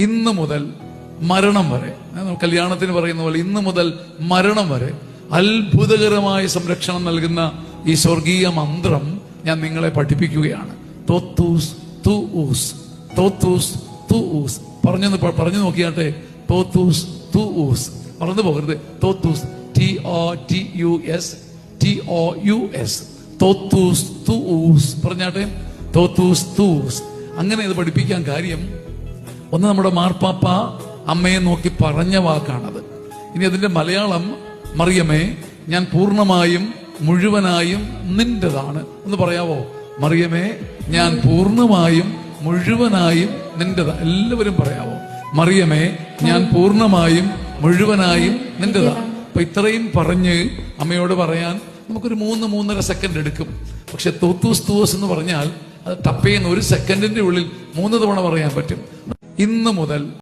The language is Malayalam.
ഇന്ന് മുതൽ മരണം വരെ. കല്യാണത്തിന് പറയുന്ന പോലെ ഇന്ന് മുതൽ മരണം വരെ അത്ഭുതകരമായ സംരക്ഷണം നൽകുന്ന ഈ സ്വർഗീയ മന്ത്രം ഞാൻ നിങ്ങളെ പഠിപ്പിക്കുകയാണ്. തോത്തൂസ് തു തോത്തൂസ് തു പറഞ്ഞു പറഞ്ഞു നോക്കിയാട്ടെ. തോത്തൂസ് തു ഊസ് പോകരുത്. തോത്തൂസ് T O T U S T O U S തോത്തൂസ് തു പറഞ്ഞാട്ടെ. തോത്തൂസ് തൂസ് അങ്ങനെ ഇത് പഠിപ്പിക്കാൻ കാര്യം ഒന്ന് നമ്മുടെ മാർപ്പാപ്പ അമ്മയെ നോക്കി പറഞ്ഞ വാക്കാണത്. ഇനി അതിന്റെ മലയാളം മറിയമേ ഞാൻ പൂർണമായും മുഴുവനായും നിന്റെതാണ്. ഒന്ന് പറയാവോ? മറിയമേ ഞാൻ പൂർണമായും മുഴുവനായും നിന്റെതാ. എല്ലാവരും പറയാവോ? മറിയമേ ഞാൻ പൂർണമായും മുഴുവനായും നിന്റെതാ. അപ്പൊ ഇത്രയും പറഞ്ഞ് അമ്മയോട് പറയാൻ നമുക്കൊരു മൂന്ന് മൂന്നര സെക്കൻഡ് എടുക്കും. പക്ഷെ തോത്തൂസ് തൂസ് എന്ന് പറഞ്ഞാൽ അത് ടപ്പേന്ന് ഒരു സെക്കൻഡിന്റെ ഉള്ളിൽ മൂന്ന് തവണ പറയാൻ പറ്റും. ഇന്ന് മുതൽ